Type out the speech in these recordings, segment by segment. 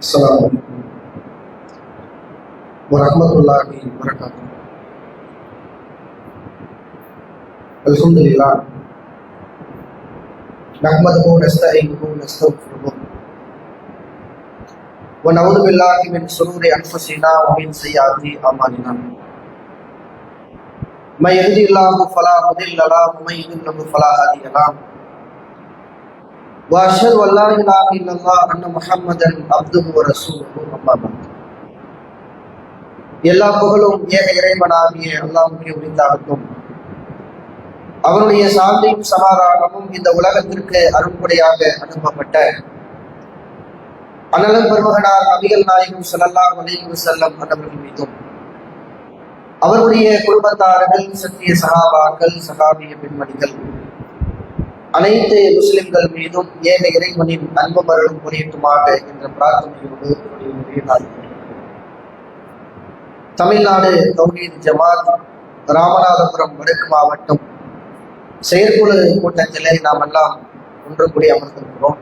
السلام عليكم ورحمة الله وبركاته الحمد لله نحمده ونستعينه ونستغفره ونعوذ بالله من شرور أنفسنا ومن سيئات أعمالنا من يهدي الله فلا مضل له ومن يضلل فلا هادي له واشهد ان لا اله الا الله ان محمدا عبده ورسوله اما بعد எல்லா புகழும் ஏக இறைவனாகிய அல்லாஹ்வுக்கே உரித்தாகட்டும் அவருடைய சாந்தியும் சமாதானமும் இந்த உலகத்திற்கு அருள்படியாக அனுப்பப்பட்ட அனலம் பெருமகனார் நபிகள் நாயகம் ஸல்லல்லாஹு அலைஹி வஸல்லம் அன்னவர்கள் மீதும் அவருடைய குடும்பத்தார்கள் சத்திய சகாபாக்கள் சகாபிய பெண்மணிகள் அனைத்து முஸ்லிம்கள் மீதும் ஏக இறைவனின் அன்பு மருளும் புரியட்டுமாக என்ற பிரார்த்தனையோடு தமிழ்நாடு தௌஹீத் ஜமாத் ராமநாதபுரம் வடக்கு மாவட்டம் செயற்குழு கூட்டத்திலே நாம் எல்லாம் ஒன்று கூடி அமர்ந்திருக்கிறோம்.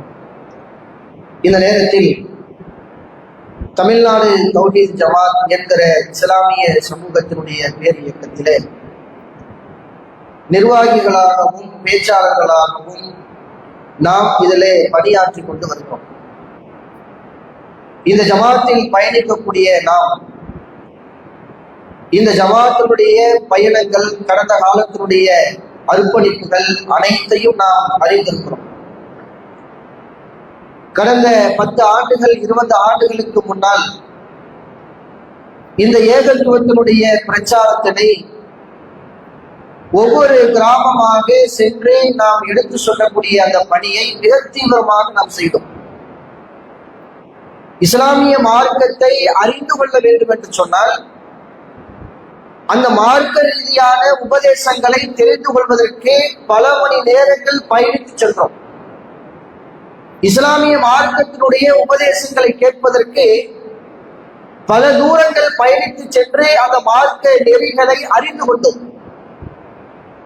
இந்த நேரத்தில் தமிழ்நாடு தௌஹீத் ஜமாத் என்கிற இஸ்லாமிய சமூகத்தினுடைய பேர் இயக்கத்திலே நிர்வாகிகளாகவும் பேச்சாளர்களாகவும் நாம் இதிலே பணியாற்றி கொண்டு வருகிறோம். இந்த ஜமாத்தில் பயணிக்கக்கூடிய நாம் இந்த ஜமாத்தினுடைய பயணங்கள் கடந்த காலத்தினுடைய அர்ப்பணிப்புகள் அனைத்தையும் நாம் அறிந்திருக்கிறோம். கடந்த பத்து ஆண்டுகள் இருபது ஆண்டுகளுக்கு முன்னால் இந்த ஏகத்துவத்தினுடைய பிரச்சாரத்தினை ஒவ்வொரு கிராமமாக சென்று நாம் எடுத்து சொல்லக்கூடிய அந்த பணியை மிக தீவிரமாக நாம் செய்தோம். இஸ்லாமிய மார்க்கத்தை அறிந்து கொள்ள வேண்டும் என்று சொன்னால் அந்த மார்க்க ரீதியான உபதேசங்களை தெரிந்து கொள்வதற்கு பல மணி நேரங்கள் பயணித்து சென்றோம். இஸ்லாமிய மார்க்கத்தினுடைய உபதேசங்களை கேட்பதற்கு பல தூரங்கள் பயணித்து சென்று அந்த மார்க்க நெறிகளை அறிந்து கொண்டோம்.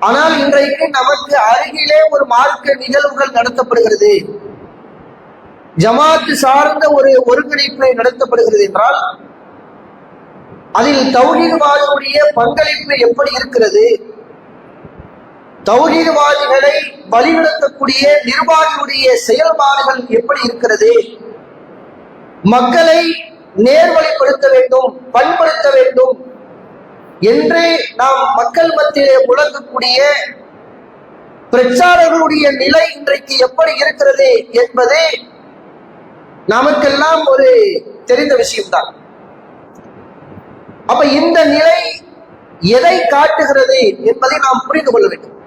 ஆனால் இன்றைக்கு நமக்கு அருகிலே ஒரு மார்க்க நிகழ்வுகள் நடத்தப்படுகிறது. ஜமாத்து சார்ந்த ஒரு ஒருங்கிணைப்பு நடத்தப்படுகிறது என்றால் அதில் தௌஹீதுவாதிகளுடைய பங்களிப்பு எப்படி இருக்கிறது? தௌஹீதுவாதிகளை வழிநடத்தக்கூடிய நிர்வாகியுடைய செயல்பாடுகள் எப்படி இருக்கிறது? மக்களை நேர்வழிப்படுத்த வேண்டும் பண்படுத்த வேண்டும் என்று நாம் மக்கள் மத்தியிலே முழங்கக்கூடிய பிரச்சாரர்களுடைய நிலை இன்றைக்கு எப்படி இருக்கிறது என்பது நமக்கெல்லாம் ஒரு தெரிந்த விஷயம்தான். அப்ப இந்த நிலை எதை காட்டுகிறது என்பதை நாம் புரிந்து கொள்ள வேண்டும்.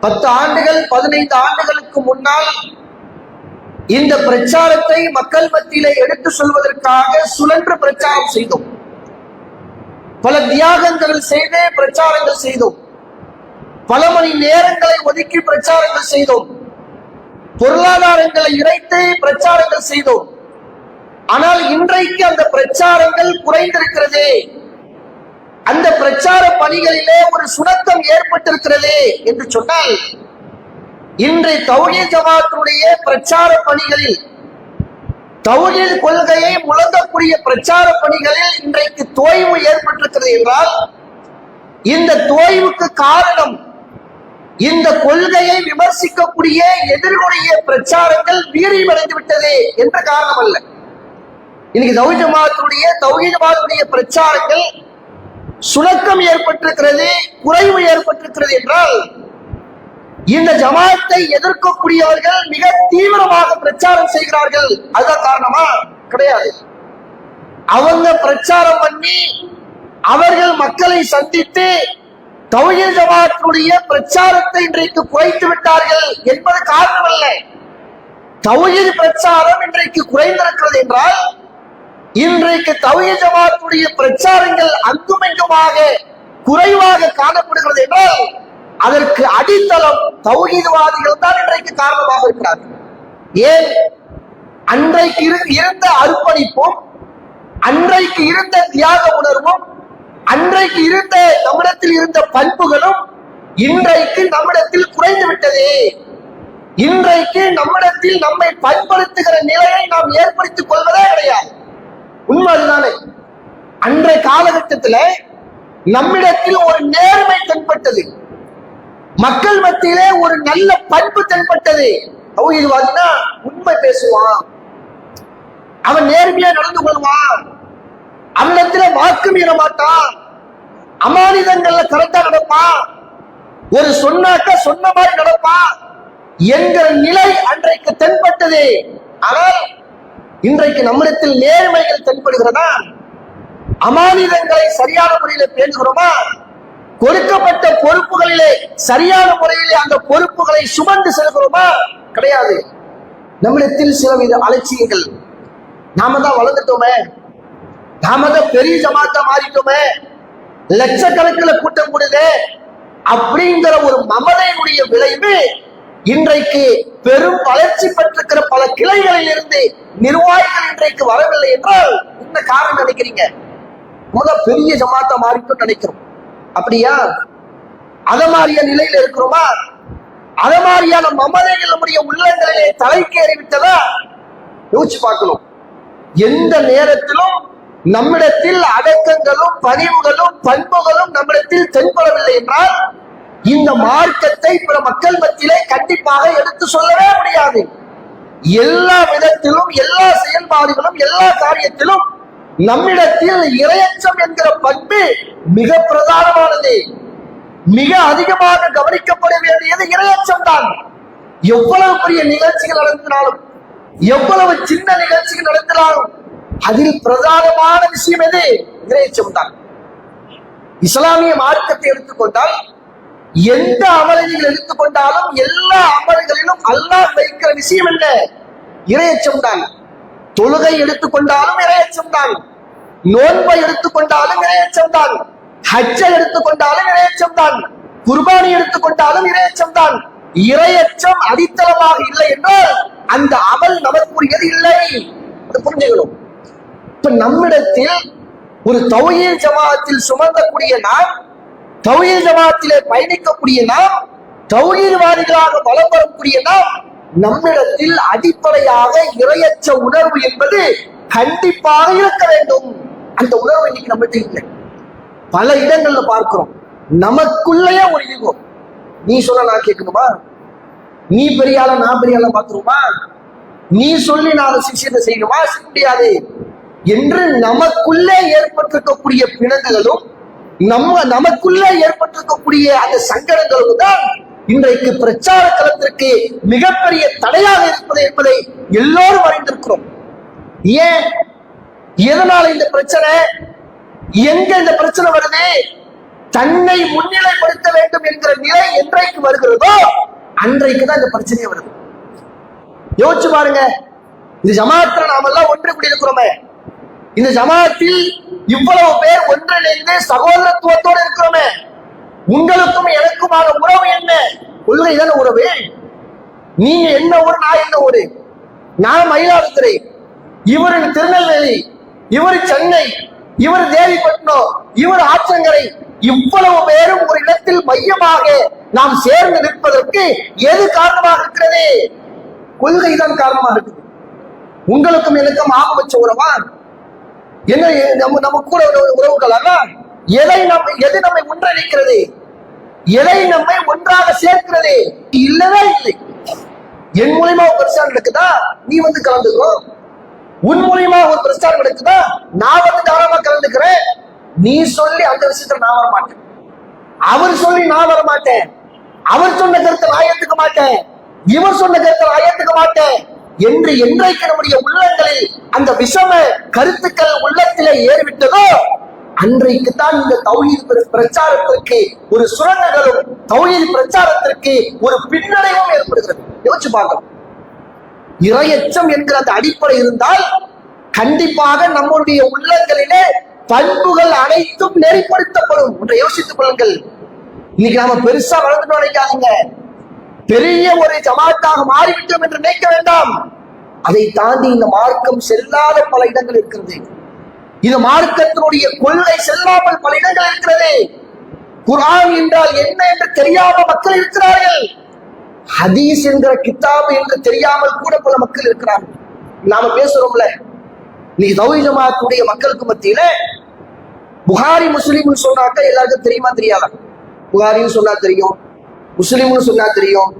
பத்து ஆண்டுகள் பதினைந்து ஆண்டுகளுக்கு முன்னால் இந்த பிரச்சாரத்தை மக்கள் மத்தியிலே எடுத்து சொல்வதற்காக சுழன்று பிரச்சாரம் செய்தோம். பல தியாகங்கள் செய்து பிரச்சாரங்கள் செய்தோம். பல மணி நேரங்களை ஒதுக்கி பிரச்சாரங்கள் செய்தோம். பொருளாதாரங்களை இறைத்து பிரச்சாரங்கள் செய்தோம். ஆனால் இன்றைக்கு அந்த பிரச்சாரங்கள் குறைந்திருக்கிறதே. அந்த பிரச்சார பணிகளிலே ஒரு சுணக்கம் ஏற்பட்டிருக்கிறதே என்று சொன்னால் இன்றைய தௌஹீ ஜமாத்தினுடைய பிரச்சார பணிகளில் தௌஹீத் கொள்கையை முழங்கக்கூடிய பிரச்சார பணிகளில் இன்றைக்கு தோய்வு ஏற்பட்டிருக்கிறது என்றால் இந்த தோய்வுக்கு காரணம் இந்த கொள்கையை விமர்சிக்கக்கூடிய எதிர்கொடைய பிரச்சாரங்கள் வீரியமடைந்து விட்டது என்ற காரணம் அல்ல இன்னைக்கு தௌஹீத் ஜமாத்துடைய தௌஹீத் ஜமாத்துடைய பிரச்சாரங்கள் சுணக்கம் ஏற்பட்டிருக்கிறது குறைவு ஏற்பட்டிருக்கிறது என்றால் இந்த ஜமாத்தை எதிர்க்கக்கூடியவர்கள் மிக தீவிரமாக பிரச்சாரம் செய்கிறார்கள். அதுதான் காரணமா? கிடையாது. அவங்க பிரச்சாரம் பண்ணி அவர்கள் மக்களை சந்தித்து தௌஹீத் ஜமாத்துடைய பிரச்சாரத்தை இன்றைக்கு குறைத்து விட்டார்கள் என்பது காரணம் அல்ல தௌஹீத் பிரச்சாரம் இன்றைக்கு குறைந்திருக்கிறது என்றால் இன்றைக்கு தௌஹீத் ஜமாத்துடைய பிரச்சாரங்கள் அங்குமிங்குமாக குறைவாக காணப்படுகிறது என்றால் அதற்கு அடித்தளம் தௌஹீதவாதிகள் தான் இன்றைக்கு காரணமாக இருக்கிறார்கள். ஏன்? அன்றைக்கு இரு- இருந்த அர்ப்பணிப்பும் அன்றைக்கு இருந்த தியாக உணர்வும் அன்றைக்கு இருந்த நம்மிடத்தில் இருந்த பண்புகளும் இன்றைக்கு நம்மிடத்தில் குறைந்து விட்டது. இன்றைக்கு நம்மிடத்தில் நம்மை பயன்படுத்துகிற நிலையை நாம் ஏற்படுத்திக் கொள்வதே கிடையாது. உண்மை அதுதானே அன்றைய காலகட்டத்தில் நம்மிடத்தில் ஒரு நேர்மை தென்பட்டது. மக்கள் மத்தியிலே ஒரு நல்ல பண்பு தென்பட்டது. தௌஹீத்வாதினா உண்மை பேசுவான். அவன் நேர்மையா நடந்து கொள்வான். அவனிடத்துல வாக்கு மீற மாட்டான். அமானிதங்கள்ல கரெக்டா நடப்பான். ஒரு சொன்னாக்க சொன்ன மாதிரி நடப்பான். என்கிற நிலை அன்றைக்கு தென்பட்டது. ஆனால் இன்றைக்கு நம்மிடத்தில் நேர்மைகள் தென்படுகிறதா? அமானிதங்களை சரியான முறையில் பேசுகிறோமா கொடுக்கப்பட்ட பொறுப்புகளிலே சரியான முறையிலே அந்த பொறுப்புகளை சுமந்து செல்கிறோமா? கிடையாது. நம்மிடத்தில் சில வித அலட்சியங்கள். நாம தான் வளர்ந்துட்டோமே. நாம தான் பெரிய ஜமாத்தா மாறிட்டோமே. லட்சக்கணக்கில் கூட்டம் கூடுதே. அப்படிங்கிற ஒரு மமதையினுடைய விளைவு இன்றைக்கு பெரும் வளர்ச்சி பெற்றிருக்கிற பல கிளைகளில் இருந்து நிர்வாகிகள் இன்றைக்கு வரவில்லை என்றால் என்ன காரணம் நினைக்கிறீங்க? முதல் பெரிய ஜமாத்தா மாறிட்டோம் நினைக்கிறோம். அப்படியா? அத மாதிரிய நிலையில இருக்கிறோமா? அத மாதிரியான மமதைகள் நம்முடைய உள்ளங்களிலே தலைக்கேறி விட்டதா யோசிச்சு பார்க்கணும். எந்த நேரத்திலும் நம்மிடத்தில் அடக்கங்களும் பணிவுகளும் பண்புகளும் நம்மிடத்தில் தென்படவில்லை என்றால் இந்த மார்க்கத்தை பிற மக்கள் மத்தியிலே கண்டிப்பாக எடுத்து சொல்லவே முடியாது. எல்லா விதத்திலும் எல்லா செயல்பாடுகளும் எல்லா காரியத்திலும் நம்மிடத்தில் இரையச்சம் என்கிற பண்பு மிக பிரதானமானது. மிக அதிகமாக கவனிக்கப்பட வேண்டியது இரையச்சம் தான். எவ்வளவு பெரிய நிகழ்ச்சிகள் நடத்தினாலும் எவ்வளவு சின்ன நிகழ்ச்சிகள் நடத்தினாலும் அதில் பிரதானமான விஷயம் எது? இரையச்சம் தான். இஸ்லாமிய மார்க்கத்தை எடுத்துக்கொண்டால் எந்த அமலை நீங்கள் எடுத்துக்கொண்டாலும் எல்லா அமல்களிலும் அல்லாஹ் வைக்கிற விஷயம் என்ன? இரையச்சம் தான். தொழுகை எடுத்துக்கொண்டாலும் இரையச்சம் தான் நோன்பை எடுத்துக்கொண்டாலும் இரையச்சம் தான் ஹஜ்ஜை எடுத்துக்கொண்டாலும் இரையச்சம் தான் குர்பானி எடுத்துக்கொண்டாலும் இரையச்சம் தான் இரையச்சம் அடித்தளமாக இல்லை என்றால் அந்த அமல் நமக்குரியது இல்லை. புரிஞ்சுக்கணும். இப்ப நம்மிடத்தில் ஒரு தௌயில் ஜமாத்தில் சுமந்தக்கூடிய நாம் தௌயில் ஜமாத்திலே பயணிக்கக்கூடிய நாம் தௌயில்வாதிகளாக வலம் வரக்கூடிய நாம் நம்மிடத்தில் அடிப்படையாக இரையச்ச உணர்வு என்பது கண்டிப்பாக இருக்க வேண்டும். அந்த உணர்வு இன்னைக்கு நம்மகிட்ட இல்லை. பல இடங்கள்ல பார்க்கிறோம். நமக்குள்ளேயே ஒரு ஈகோ. நீ சொல்ல நான் கேட்கணுமா? நீ பெரிய நான் பெரிய ஆளா பாத்துருமா நீ சொல்லி நான் அதை சிஷியத்தை செய்யணுமா? செய்ய முடியாது. என்று நமக்குள்ளே ஏற்பட்டிருக்கக்கூடிய பிணங்குகளும் நம்ம நமக்குள்ளே ஏற்பட்டிருக்கக்கூடிய அந்த சங்கடங்களும் தான் இன்றைக்கு பிரச்சார களத்திற்கு மிகப்பெரிய தடையாக இருப்பது என்பதை எல்லோரும் அறிந்திருக்கிறோம். ஏன்? எதனால இந்த பிரச்சனை? எங்க இந்த பிரச்சனை வருது? தன்னை முன்னிலைப்படுத்த வேண்டும் என்கிற நிலை என்றைக்கு வருகிறதோ அன்றைக்கு தான் இந்த பிரச்சனையே வருது. யோசிச்சு பாருங்க. இந்த ஜமாத்துல நாமெல்லாம் ஒன்று கூடி இருக்கிறோமே இந்த ஜமாத்தில் இவ்வளவு பேர் ஒன்றிணைந்து சகோதரத்துவத்தோடு இருக்கிறோமே. உங்களுக்கும் எனக்குமான உறவு என்ன? கொள்கை தானே உறவு. நீங்க என்ன ஊர் நான் என்ன ஊரு? நான் மயிலாடுதுறை. இவர் திருநெல்வேலி இவர் சென்னை இவர் தேவிப்பட்டினம் இவர் ஆற்றங்கரை. இவ்வளவு பேரும் ஒரு இடத்தில் மையமாக நாம் சேர்ந்து நிற்பதற்கு எது காரணமாக இருக்கிறது? கொள்கை தான் காரணமாக இருக்குது. உங்களுக்கும் எனக்கும் ஆக வச்ச உறவா? என்ன நம்ம நம்ம கூட உறவு- உறவுகள் அதான் எதை நம்ம எது நம்மை ஒன்றிணைக்கிறது? எதை நம்மை ஒன்றாக சேர்க்கிறது. இல்லவே இல்லை. என் மூலியமா ஒரு பிரச்சாரம் நடக்குதா? நீ வந்து கலந்துக்கோ. உன் மூலியமா ஒரு பிரச்சாரம் நடக்குதா? நான் வந்து தாராளமா கலந்துக்கிறேன். நீ சொல்லி அந்த விஷயத்துல நான் வர மாட்டேன் அவர் சொல்லி நான் வர மாட்டேன் அவர் சொன்ன கருத்தை நான் ஏத்துக்க மாட்டேன். இவர் சொன்ன கருத்தை நான் ஏத்துக்க மாட்டேன். என்று என்றைக்கு நம்முடைய உள்ளங்களில் அந்த விஷம கருத்துக்கள் உள்ளத்திலே ஏறிவிட்டதோ அன்றைக்கு தான் இந்த தௌஹீத் பிர- பிரச்சாரத்திற்கு ஒரு சுரண்டங்களும் தௌஹீத் பிரச்சாரத்திற்கு ஒரு பின்னடைவும் ஏற்படுகிறது. யோசிச்சு பார்க்கலாம் இரையச்சம் என்கிற அந்த அடிப்படை இருந்தால் கண்டிப்பாக நம்முடைய உள்ளங்களிலே பண்புகள் அனைத்தும் நெறிப்படுத்தப்படும். ஒன்றை யோசித்துக் கொள்ளுங்கள். இன்னைக்கு நாம பெருசா வளர்ந்து நினைக்காதீங்க. பெரிய ஒரு ஜமாத்தாக மாறிவிட்டோம் என்று நினைக்க வேண்டாம். அதை தாண்டி இந்த மார்க்கம் செல்லாத பல இடங்கள் இருக்கிறது. இது மார்க்கத்தினுடைய கொள்கை செல்லாமல் பல இடங்கள் இருக்கிறது. குரான் என்றால் என்ன என்று தெரியாமல் மக்கள் இருக்கிறார்கள். ஹதீஸ் என்கிற கித்தாபு என்று தெரியாமல் கூட பல மக்கள் இருக்கிறார்கள். நாம பேசுறோம்ல. நீ தௌஹி ஜமாத்துடைய மக்களுக்கு மத்தியில புகாரி முஸ்லீம்னு சொன்னாக்க எல்லாருக்கும் தெரியுமா தெரியாதா? புகாரின்னு சொன்னா தெரியும் முஸ்லீம்னு சொன்னா தெரியும்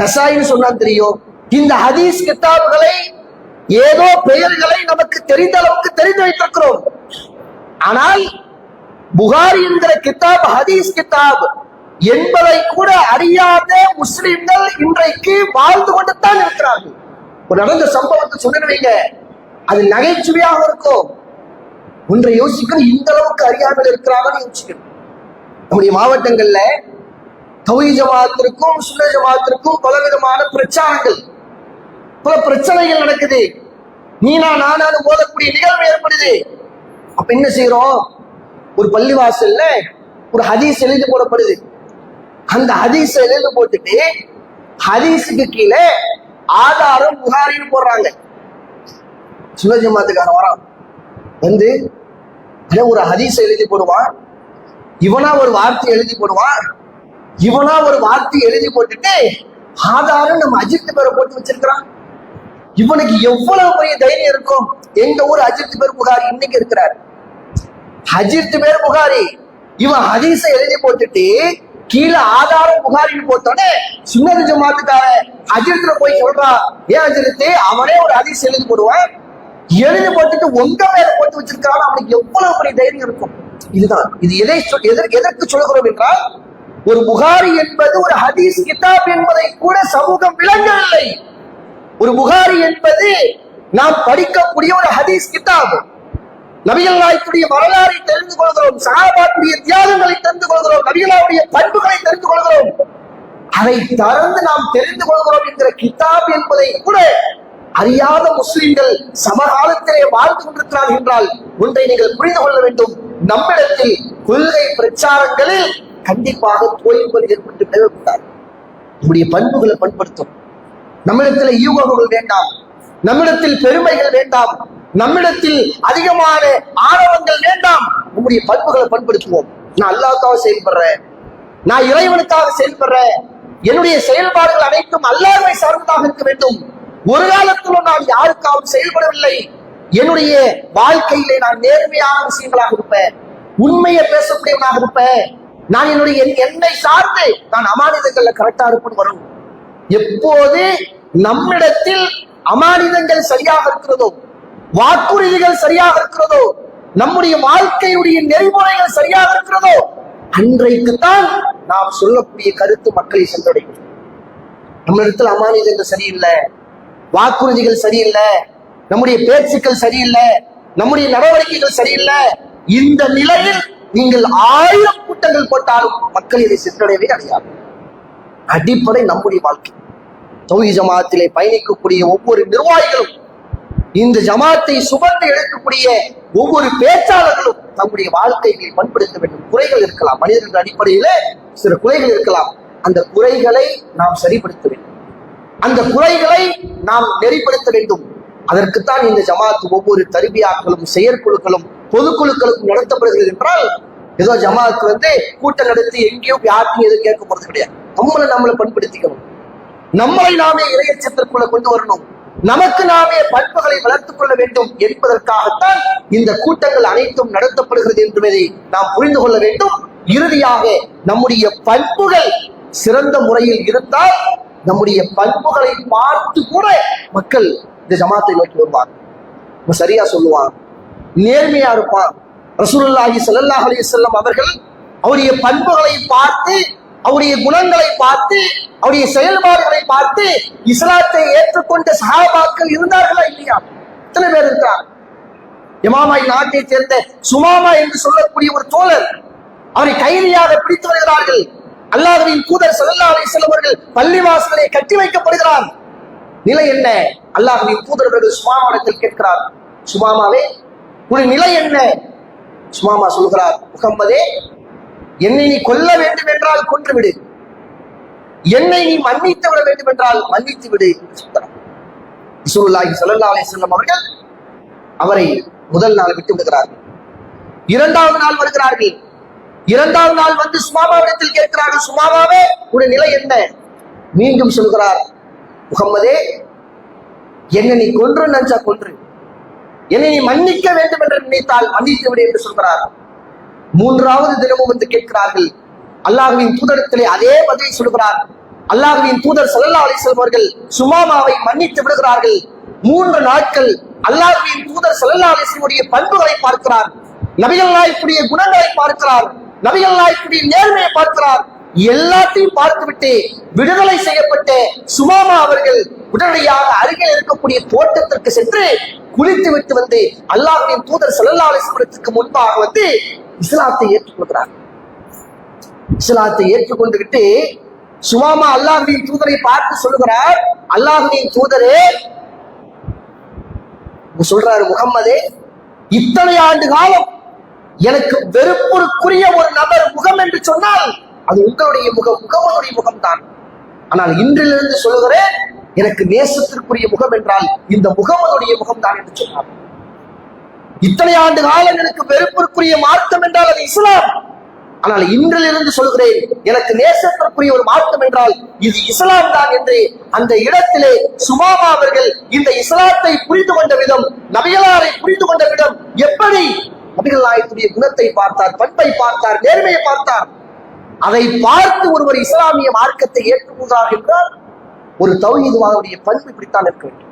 நசாயின்னு சொன்னா தெரியும். இந்த ஹதீஸ் கித்தாபுகளை ஏதோ பெயர்களை நமக்கு தெரிந்த அளவுக்கு தெரிந்து வைத்திருக்கிறோம். ஆனால் புகாரி என்கிற கித்தாப் ஹதீஸ் கித்தாப் என்பதை கூட அறியாத முஸ்லிம்கள் இன்றைக்கு வாழ்ந்து கொண்டுத்தான் இருக்கிறார்கள். ஒரு நடந்த சம்பவத்தை சொல்லிடுவீங்க அது நகைச்சுவையாக இருக்கும். ஒன்றை யோசிக்கணும் இந்த அளவுக்கு அறியாமல் இருக்கிறாங்கன்னு யோசிக்கணும் நம்முடைய மாவட்டங்கள்ல கௌரி ஜமாத்திற்கும் சுன்ன ஜமாத்திற்கும் பலவிதமான பிரச்சாரங்கள் பல பிரச்சனைகள் நடக்குது. நீனா நானானு மோதக்கூடிய நிகழ்வு ஏற்படுது. அப்ப என்ன செய்யறோம் ஒரு பள்ளிவாசல்ல ஒரு ஹதீஸ் எழுதி போடப்படுது. அந்த ஹதீஸ் எழுதி போட்டுட்டு ஹதீஸுக்கு கீழே ஆதாரம் புகாரின்னு போடுறாங்க. சுன்ன வரான். வந்து அட ஒரு ஹதீஸ் எழுதி போடுவான். இவனா ஒரு வார்த்தை எழுதி போடுவான். இவனா ஒரு வார்த்தை எழுதி போட்டுட்டு ஆதாரம் நம்ம அஜித் பேரை போட்டு வச்சிருக்கிறான். இவனுக்கு எவ்வளவு பெரிய தைரியம் இருக்கும்? எங்க ஊர் அஜித் பேர் புகாரி இன்னைக்கு இருக்கிறார். அஜித் பேர் புகாரி. இவன் ஹதீஸ எழுதி போட்டுட்டு கீழே ஆதாரம் புகாரின்னு போட்டோன்னே சுன்னது ஜமாத்துக்காரன் அஜித்துல போய் சொல்றான் ஏன் அஜித்து அவனே ஒரு ஹதீஸ் எழுதி போடுவான். எழுதி போட்டுட்டு உங்க மேல போட்டு வச்சிருக்கான் அவனுக்கு எவ்வளவு பெரிய தைரியம் இருக்கும்? இதுதான். இது எதை சொல்- எதற்கு எதற்கு சொல்கிறோம் என்றால் ஒரு புகாரி என்பது ஒரு ஹதீஸ் கிதாப் என்பதை கூட சமூகம் விளங்கவில்லை. ஒரு புகாரி என்பது நாம் படிக்கக்கூடிய ஒரு ஹதீஸ் கிட்டாபு நபிகள் நாயக்குடைய வரலாறை தெரிந்து கொள்கிறோம் சகாபாத்துடைய தியாகங்களை தெரிந்து கொள்கிறோம் நபிகளாவுடைய பண்புகளை தெரிந்து கொள்கிறோம். அதை தொடர்ந்து நாம் தெரிந்து கொள்கிறோம் என்கிற கிதாப் என்பதை கூட அறியாத முஸ்லிம்கள் சமகாலத்திலே வாழ்ந்து கொண்டிருக்கிறார்கள் என்றால் ஒன்றை நீங்கள் புரிந்து கொள்ள வேண்டும். நம்மிடத்தில் கொள்கை பிரச்சாரங்களில் கண்டிப்பாக தோய்வுகள் ஏற்பட்டு விடக்கூடாது நம்முடைய பண்புகளை பண்படுத்தும். நம்மிடத்தில் ஈகோகள் வேண்டாம். நம்மிடத்தில் பெருமைகள் வேண்டாம். நம்மிடத்தில் அதிகமான ஆரவங்கள் வேண்டாம். நம்முடைய பண்புகளை பண்படுத்துவோம். நான் அல்லாவுக்காக செயல்படுறேன். நான் இறைவனுக்காக செயல்படுறேன். என்னுடைய செயல்பாடுகள் அனைத்தும் அல்லாஹ்வை சார்ந்ததாக இருக்க வேண்டும். ஒரு காலத்திலும் நான் யாருக்காகவும் செயல்படவில்லை. என்னுடைய வாழ்க்கையிலே நான் நேர்மையான விஷயங்களாக இருப்பேன். உண்மையை பேசக்கூடியவனாக இருப்பேன். நான் என்னுடைய என்- என்னை சார்ந்து நான் அமானிதங்கள்ல கரெக்டா இருப்பேன் வரும். எப்போது நம்மிடத்தில் அமானிதங்கள் சரியாக இருக்கிறதோ வாக்குறுதிகள் சரியாக இருக்கிறதோ நம்முடைய வாழ்க்கையுடைய நெறிமுறைகள் சரியாக இருக்கிறதோ அன்றைக்குத்தான் நாம் சொல்லக்கூடிய கருத்து மக்களை சென்றடையும் நம்மிடத்தில் அமானிதங்கள் சரியில்லை வாக்குறுதிகள் சரியில்லை நம்முடைய பேச்சுக்கள் சரியில்லை நம்முடைய நடவடிக்கைகள் சரியில்லை. இந்த நிலையில் நீங்கள் ஆயிரம் கூட்டங்கள் போட்டாலும் மக்கள் இதை சென்றடையவே அடையாது. அடிப்படை நம்முடைய வாழ்க்கை. தௌஹி ஜமாத்திலே பயணிக்கக்கூடிய ஒவ்வொரு நிர்வாகிகளும் இந்த ஜமாத்தை சுமந்து எடுக்கக்கூடிய ஒவ்வொரு பேச்சாளர்களும் தம்முடைய வாழ்க்கைகளை பண்படுத்த வேண்டும். குறைகள் இருக்கலாம். மனிதர்கள் அடிப்படையில சில குறைகள் இருக்கலாம். அந்த குறைகளை நாம் சரிப்படுத்த வேண்டும். அந்த குறைகளை நாம் நெறிப்படுத்த வேண்டும். அதற்குத்தான் இந்த ஜமாத் ஒவ்வொரு தருபியாக்களும் செயற்குழுக்களும் பொதுக்குழுக்களுக்கும் நடத்தப்படுகிறது என்றால் ஏதோ ஜமாத் வந்து கூட்டம் நடத்தி எங்கேயோ யாருக்கும் எதுவும் கேட்க போறது கிடையாது. நம்மளை நம்மளை பண்படுத்திக்கணும். நம்மளை நாமே இறையச்சத்திற்குள்ள கொண்டு வரணும். நமக்கு நாமே பண்புகளை வளர்த்துக் கொள்ள வேண்டும் என்பதற்காகத்தான் இந்த கூட்டங்கள் அனைத்தும் நடத்தப்படுகிறது என்பதை நாம் புரிந்து கொள்ள வேண்டும். இறுதியாக நம்முடைய பண்புகள் சிறந்த முறையில் இருந்தால் நம்முடைய பண்புகளை பார்த்து கூட மக்கள் இந்த ஜமாத்தை நோக்கி வருவாங்க. சரியா சொல்லுவான் நேர்மையா இருப்பான் ரசூலுல்லாஹி சல்லாஹ் அலி செல்லம் அவர்கள் அவருடைய பண்புகளை பார்த்து அவருடைய குணங்களை பார்த்து அவருடைய செயல்பாடுகளை பார்த்து இஸ்லாத்தை ஏற்றுக்கொண்ட சஹாபாக்கள் இருந்தார்களா இல்லையா? எத்தனை பேர் இருக்கிறார் இமாமாய் நாட்டை சேர்ந்த சுமாமா என்று சொல்லக்கூடிய ஒரு தோழர் அவரை கைதியாக பிடித்து வருகிறார்கள். அல்லாஹ்வின் தூதர் ஸல்லல்லாஹு அலைஹி வஸல்லம் பள்ளிவாசலை கட்டி வைக்கப்படுகிறார். நிலை என்ன? அல்லாஹ்வின் தூதர் அவர்கள் சுமாமாவிடத்தில் கேட்கிறார். சுமாமாவே உன் நிலை என்ன? சுமாமா சொல்கிறார் முகம்மதே என்னை நீ கொல்ல வேண்டும் என்றால் கொன்று விடு. என்னை நீ மன்னித்து விட வேண்டும் என்றால் மன்னித்து விடு. சொல்கிறார். ரசூலுல்லாஹி ஸல்லல்லாஹு அலைஹி அவர்கள் அவரை முதல் நாள் விட்டு விடுகிறார்கள். இரண்டாவது நாள் வருகிறார்கள். இரண்டாவது நாள் வந்து சுமாமாவிடத்தில் கேட்கிறார்கள். சுமாமாவே உடைய நிலை என்ன? மீண்டும் சொல்கிறார். முகம்மதே என்னை நீ கொன்று நினைச்சா கொன்று. என்னை நீ மன்னிக்க வேண்டும் என்று நினைத்தால் மன்னித்து விடு என்று சொல்கிறார். மூன்றாவது தினமும் வந்து கேட்கிறார்கள். அல்லாஹுவின் தூதரத்திலே அதே பதிலை சொல்கிறார் அல்லாஹ்வின் தூதர் சல்லா அலைஹி அவர்கள் சுமாமாவை மன்னித்து விடுகிறார்கள். மூன்று நாட்கள் அல்லாஹுவின் தூதர் சல்லா அலைஹி பண்புகளை பார்க்கிறார். நபிகள் நாயக்குடைய குணங்களை பார்க்கிறார். நபிகள் நாயக்குடைய நேர்மையை பார்க்கிறார். எல்லாத்தையும் பார்த்துவிட்டு விடுதலை செய்யப்பட்ட சுமாமா அவர்கள் உடனடியாக அருகில் இருக்கக்கூடிய தோட்டத்திற்கு சென்று குளித்து விட்டு வந்து அல்லாஹ்வின் தூதர் ஸல்லல்லாஹு முன்பாக வந்து இஸ்லாத்தை ஏற்றுக்கொள்கிறார். இஸ்லாத்தை ஏற்றுக்கொண்டுகிட்டு சுமாமா அல்லாஹுவின் தூதரை பார்த்து சொல்லுகிறார் அல்லாஹுவின் தூதரே சொல்றாரு முகம்மதே இத்தனை ஆண்டு காலம் எனக்கு வெறுப்புக்குரிய ஒரு நபர் முகம் என்று சொன்னால் அது உங்களுடைய முகம் முகமனுடைய முகம்தான். ஆனால் இன்றிலிருந்து சொல்லுகிறேன் எனக்கு நேசத்திற்குரிய முகம் என்றால் இந்த முகமதுடைய முகம்தான் என்று சொன்னார். இத்தனை ஆண்டு காலம் எனக்கு வெறுப்பிற்குரிய மார்க்கம் என்றால் அது இஸ்லாம். ஆனால் இன்றிலிருந்து சொல்கிறேன் எனக்கு நேசத்திற்குரிய ஒரு மாற்றம் என்றால் இது இஸ்லாம் தான் என்று. அந்த இடத்திலே சுமாமா அவர்கள் இந்த இஸ்லாத்தை புரிந்து கொண்ட விதம் நபிகளாரை புரிந்து கொண்ட விதம் எப்படி? நபிகள் நாயத்துடைய குணத்தை பார்த்தார் பண்பை பார்த்தார் நேர்மையை பார்த்தார். அதை பார்த்து ஒருவர் இஸ்லாமிய மார்க்கத்தை ஏற்றுக்கொள்கிறார் என்றால் ஒரு தௌஹீதுவாவுடைய பண்பு இப்படித்தான் இருக்க வேண்டும்.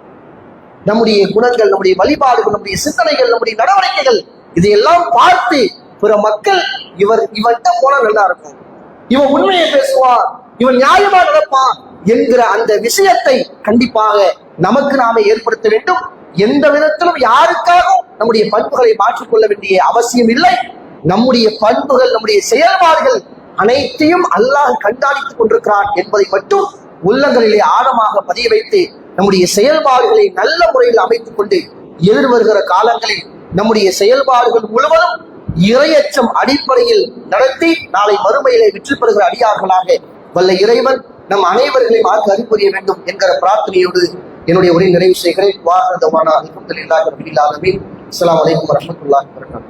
நம்முடைய குணங்கள் நம்முடைய வழிபாடுகள் நம்முடைய சிந்தனைகள் நம்முடைய நடவடிக்கைகள் இதையெல்லாம் பார்த்து பிற மக்கள் இவர் இவன்கிட்ட போனா நல்லா இருக்கும் இவன் உண்மையை பேசுவான் இவன் நியாயமா நடப்பான் என்கிற அந்த விஷயத்தை கண்டிப்பாக நமக்கு நாமே ஏற்படுத்த வேண்டும். எந்த விதத்திலும் யாருக்காகவும் நம்முடைய பண்புகளை மாற்றிக்கொள்ள வேண்டிய அவசியம் இல்லை. நம்முடைய பண்புகள் நம்முடைய செயல்பாடுகள் அனைத்தையும் அல்லாஹ் கண்காணித்துக் கொண்டிருக்கிறான் என்பதை மட்டும் உள்ளங்களிலே ஆழமாக பதிய வைத்து நம்முடைய செயல்பாடுகளை நல்ல முறையில் அமைத்துக் கொண்டு எதிர்வருகிற காலங்களில் நம்முடைய செயல்பாடுகள் முழுவதும் இரையச்சம் அடிப்படையில் நடத்தி நாளை மறுமையிலே வெற்றி பெறுகிற அடியார்களாக வல்ல இறைவன் நம் அனைவர்களையும் ஆக்க அறிபுரிய வேண்டும் என்கிற பிரார்த்தனையோடு என்னுடைய உரை நிறைவு செய்கிறேன். வாகனதவான அல்ஹம்துலில்லாஹி ரபில் ஆலமீன். அஸ்ஸலாமு அலைக்கும் வரஹ்மத்துல்லாஹி வபரகாத்துஹு.